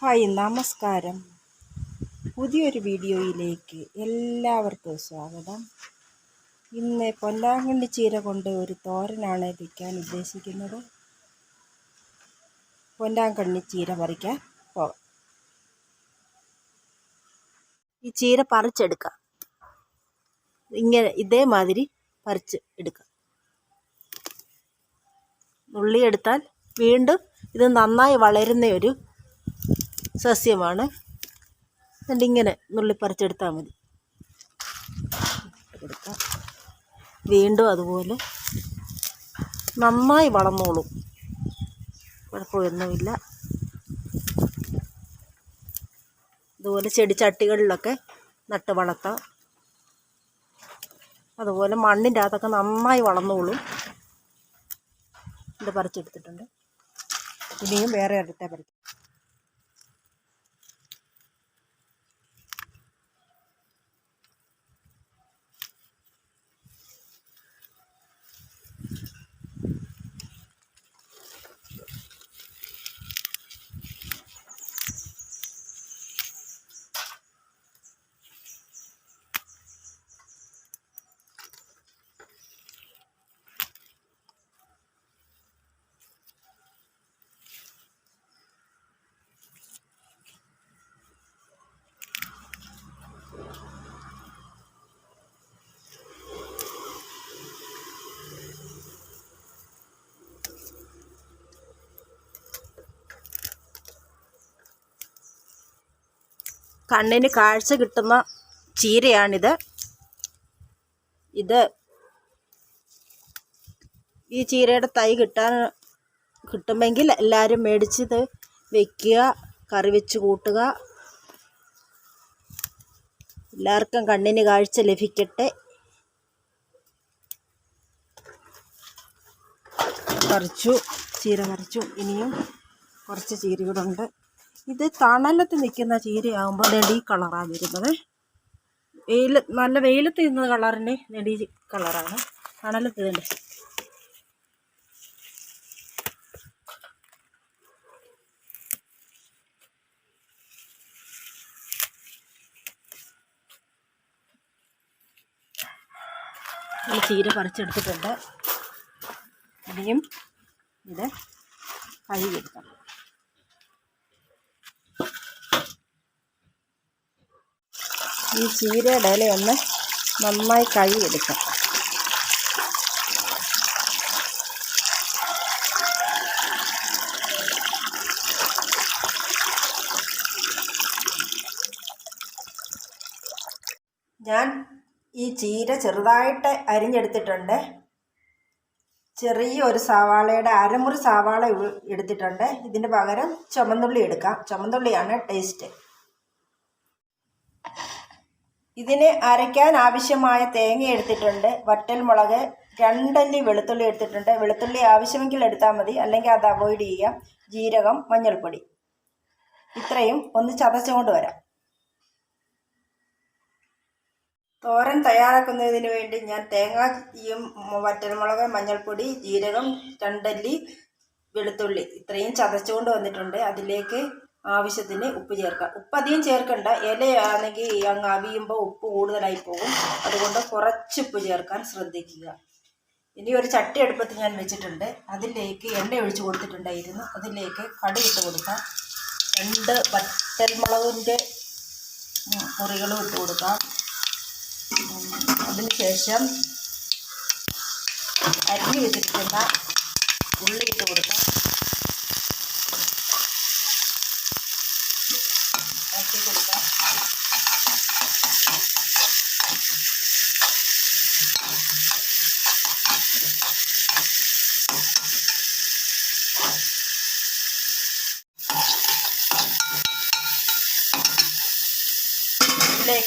Hi നമസ്കാരം. പുതിയൊരു വീഡിയോയിലേക്ക് എല്ലാവർക്കും സ്വാഗതം. ഇന്ന് പൊന്നാങ്കണ്ണി ചീര കൊണ്ട് ഒരു തോരനാണ് വയ്ക്കാൻ ഉദ്ദേശിക്കുന്നത്. പൊന്നാങ്കണ്ണി ചീര പറിക്കാൻ പോകാം ഈ ചീര പറിച്ചെടുക്കാം. ഇങ്ങനെ ഇതേമാതിരി പറിച്ച് എടുക്കാം. നുള്ളിയെടുത്താൽ വീണ്ടും ഇത് നന്നായി വളരുന്ന ഒരു സസ്യമാണ്. എന്നിട്ട് ഇങ്ങനെ നുള്ളിപ്പറിച്ചെടുത്താൽ മതി. വീണ്ടും അതുപോലെ നന്നായി വളർന്നോളും. കുഴപ്പമൊന്നുമില്ല. അതുപോലെ ചെടിച്ചട്ടികളിലൊക്കെ നട്ട് വളർത്താം. അതുപോലെ മണ്ണിന്റെ അകത്തൊക്കെ നന്നായി വളർന്നോളും. ഇത് പറിച്ചെടുത്തിട്ടുണ്ട്. ഇനിയും വേറെ അടുത്ത പറിക്കാം. കണ്ണിന് കാഴ്ച കിട്ടുന്ന ചീരയാണിത്. ഇത് ഈ ചീരയുടെ തൈ കിട്ടാൻ കിട്ടുമെങ്കിൽ എല്ലാവരും മേടിച്ചത് വയ്ക്കുക കറി വെച്ച് കൂട്ടുക. എല്ലാവർക്കും കണ്ണിന് കാഴ്ച ലഭിക്കട്ടെ. പറിച്ചു ചീര പറിച്ചു. ഇനിയും കുറച്ച് ചീരകളുണ്ട്. ഇത് തണലത്ത് നിൽക്കുന്ന ചീരയാകുമ്പോൾ നെടി കളറാണ് വരുന്നത്. വെയിൽ നല്ല വെയിലത്ത് നിന്ന കളറിന്റെ നെടി കളറാണ്. തണലത്ത് ഈ ചീര പറിച്ചെടുത്തിട്ടുണ്ട്. ഇനിയും ഇത് കഴുകിയെടുക്കണം. ഈ ചീരയുടെ ഇലയൊന്ന് നന്നായി കഴുകിയെടുക്കാം. ഞാൻ ഈ ചീര ചെറുതായിട്ട് അരിഞ്ഞെടുത്തിട്ടുണ്ട്. ചെറിയ ഒരു സവാളയുടെ അരമുറി സവാള എടുത്തിട്ടുണ്ട്. ഇതിന് പകരം ചുമന്നുള്ളി എടുക്കാം. ചുമന്നുള്ളിയാണ് ടേസ്റ്റ്. ഇതിന് അരയ്ക്കാൻ ആവശ്യമായ തേങ്ങ എടുത്തിട്ടുണ്ട്. വറ്റൽമുളക് രണ്ടല്ലി വെളുത്തുള്ളി എടുത്തിട്ടുണ്ട്. വെളുത്തുള്ളി ആവശ്യമെങ്കിൽ എടുത്താൽ മതി. അല്ലെങ്കിൽ അത് അവോയ്ഡ് ചെയ്യാം. ജീരകം മഞ്ഞൾപ്പൊടി. ഇത്രയും. ഒന്ന് ചതച്ചുകൊണ്ട് വരാം. തോരൻ തയ്യാറാക്കുന്നതിന് വേണ്ടി ഞാൻ തേങ്ങയും വറ്റൽമുളക് മഞ്ഞൾപ്പൊടി ജീരകം രണ്ടല്ലി വെളുത്തുള്ളി ഇത്രയും ചതച്ചുകൊണ്ട് വന്നിട്ടുണ്ട്. അതിലേക്ക് ആവശ്യത്തിന് ഉപ്പ് ചേർക്കാം ഉപ്പ് അധികം ചേർക്കണ്ട. ഇലയാണെങ്കിൽ അങ്ങ് അവിയുമ്പോൾ ഉപ്പ് കൂടുതലായി പോകും. അതുകൊണ്ട് കുറച്ച് ഉപ്പ് ചേർക്കാൻ ശ്രദ്ധിക്കുക. ഇനി ഒരു ചട്ടി അടുപ്പത്ത് ഞാൻ വെച്ചിട്ടുണ്ട്. അതിലേക്ക് എണ്ണ ഒഴിച്ച് കൊടുത്തിട്ടുണ്ടായിരുന്നു. അതിലേക്ക് കടുകിട്ട് കൊടുക്കാം. രണ്ട് വറ്റൽമുളകിന്റെ മുറികളും ഇട്ട് കൊടുക്കാം. അതിനുശേഷം അരി വെച്ചിരിക്കുന്ന ഉള്ളി ഇട്ട് കൊടുക്കാം.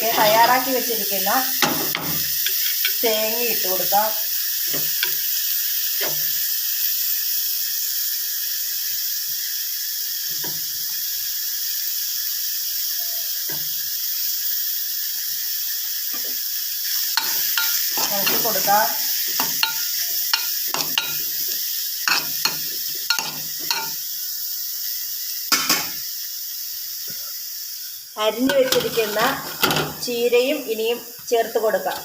ഇതിലേക്ക് തയ്യാറാക്കി വെച്ചിരിക്കുന്ന. തേങ്ങ ഇട്ട് കൊടുക്കാം. ഇളക്കി കൊടുക്കാം. അരിഞ്ഞു വെച്ചിരിക്കുന്ന ചീരയും ഇനിയും ചേർത്ത് കൊടുക്കാം.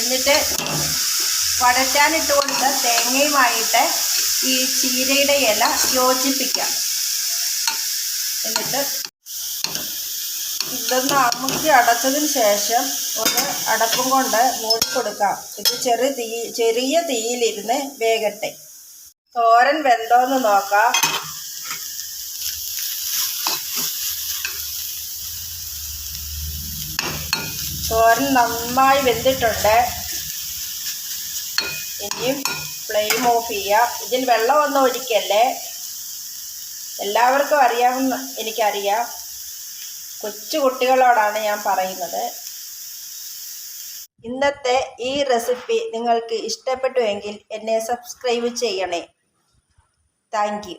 എന്നിട്ട് വടറ്റാനിട്ട് തേങ്ങയുമായിട്ട് ഈ ചീരയുടെ ഇല യോജിപ്പിക്കാം. എന്നിട്ട് ഇതൊന്ന് അമുക്കി അടച്ചതിന് ശേഷം ഒന്ന് അടപ്പും കൊണ്ട് മൂടി കൊടുക്കാം. ഇത് ചെറിയ തീ ചെറിയ തീയിലിരുന്ന് വേകട്ടെ. തോരൻ വെന്തോന്ന് നോക്കാം. തോരൻ നന്നായി വെന്തിട്ടുണ്ട്. ഇനിയും ഫ്ലെയിം ഓഫ് ചെയ്യാം. ഇതിൽ വെള്ളമൊന്നും ഒഴിക്കല്ലേ? എല്ലാവർക്കും അറിയാമെന്ന് എനിക്കറിയാം. കൊച്ചു കുട്ടികളോടാണ് ഞാൻ പറയുന്നത്. ഇന്നത്തെ ഈ റെസിപ്പി നിങ്ങൾക്ക് ഇഷ്ടപ്പെട്ടുവെങ്കിൽ എന്നെ സബ്സ്ക്രൈബ് ചെയ്യണേ. Thank you